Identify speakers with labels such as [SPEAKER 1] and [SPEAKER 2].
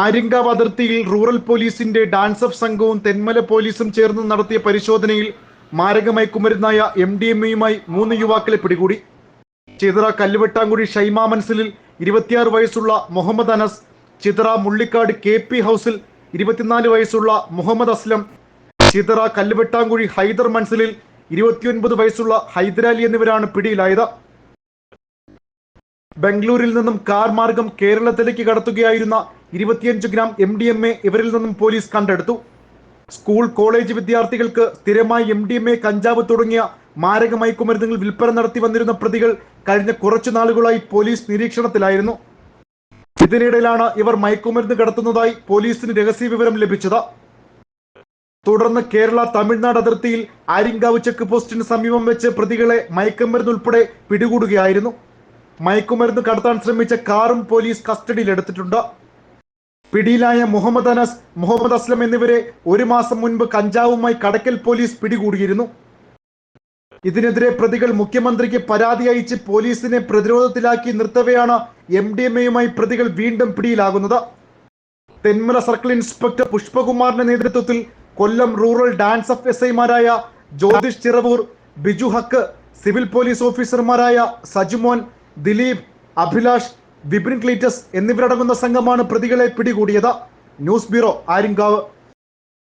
[SPEAKER 1] ആര്യങ്കാവ് അതിർത്തിയിൽ റൂറൽ പോലീസിന്റെ dance of സംഘവും തെന്മല പോലീസും ചേർന്ന് നടത്തിയ പരിശോധനയിൽ മാരകമായി കുമരുന്നായ എം ഡി എം എയുമായി മൂന്ന് യുവാക്കളെ പിടികൂടി. ചിതറ കല്ലുവെട്ടാങ്കുഴി ഷൈമ മൻസിലിൽ ഇരുപത്തിയാറ് വയസ്സുള്ള മുഹമ്മദ് അനസ് ചിതറ മുള്ളിക്കാട് കെ പി ഹൗസിൽ ഇരുപത്തിനാല് വയസ്സുള്ള മുഹമ്മദ് അസ്ലം ചിതറ കല്ലുവെട്ടാങ്കുഴി ഹൈദർ മൻസിലിൽ ഇരുപത്തിയൊൻപത് വയസ്സുള്ള ഹൈദരാലി എന്നിവരാണ് പിടിയിലായത്. ബംഗളൂരിൽ നിന്നും കാർ മാർഗം കേരളത്തിലേക്ക് കടത്തുകയായിരുന്ന ഇരുപത്തിയഞ്ച് gram M D M A ഇവരിൽ നിന്നും പോലീസ് കണ്ടെടുത്തു. സ്കൂൾ കോളേജ് വിദ്യാർത്ഥികൾക്ക് സ്ഥിരമായി എം ഡി എം എ കഞ്ചാവ് തുടങ്ങിയ മാരക മയക്കുമരുന്നുകൾ വിൽപ്പന നടത്തി വന്നിരുന്ന പ്രതികൾ കഴിഞ്ഞ കുറച്ചു നാളുകളായി പോലീസ് നിരീക്ഷണത്തിലായിരുന്നു. ഇതിനിടയിലാണ് ഇവർ മയക്കുമരുന്ന് കടത്തുന്നതായി പോലീസിന് രഹസ്യ വിവരം ലഭിച്ചത്. തുടർന്ന് കേരള തമിഴ്നാട് അതിർത്തിയിൽ ആര്യങ്കാവ് ചെക്ക് പോസ്റ്റിന് സമീപം വെച്ച് പ്രതികളെ മയക്കുമരുന്ന് ഉൾപ്പെടെ പിടികൂടുകയായിരുന്നു. മയക്കുമരുന്ന് കടത്താൻ ശ്രമിച്ച കാറും പോലീസ് കസ്റ്റഡിയിലെടുത്തിട്ടുണ്ട് പിടിയിലായ മുഹമ്മദ് അനസ് മുഹമ്മദ് അസ്ലം എന്നിവരെ ഒരു മാസം മുൻപ് കഞ്ചാവുമായി കടക്കൽ പോലീസ് പിടികൂടിയിരുന്നു. ഇതിനെതിരെ പ്രതികൾ മുഖ്യമന്ത്രിക്ക് പരാതി അയച്ച് പോലീസിനെ പ്രതിരോധത്തിലാക്കി നിർത്തവെയാണ് എം ഡി എം എയുമായി പ്രതികൾ വീണ്ടും പിടിയിലാകുന്നത്. തെന്മല സർക്കിൾ ഇൻസ്പെക്ടർ പുഷ്പകുമാറിന്റെ നേതൃത്വത്തിൽ Kollam rural DANSAF S ഐമാരായ ജ്യോതിഷ് ചിറവൂർ ബിജു ഹക്ക് സിവിൽ പോലീസ് ഓഫീസർമാരായ സജുമോൻ ദിലീപ് അഭിലാഷ് വിപിൻ ക്ലീറ്റസ് എന്നിവരടങ്ങുന്ന സംഘമാണ് പ്രതികളെ പിടികൂടിയത്. News bureau Aryankavu.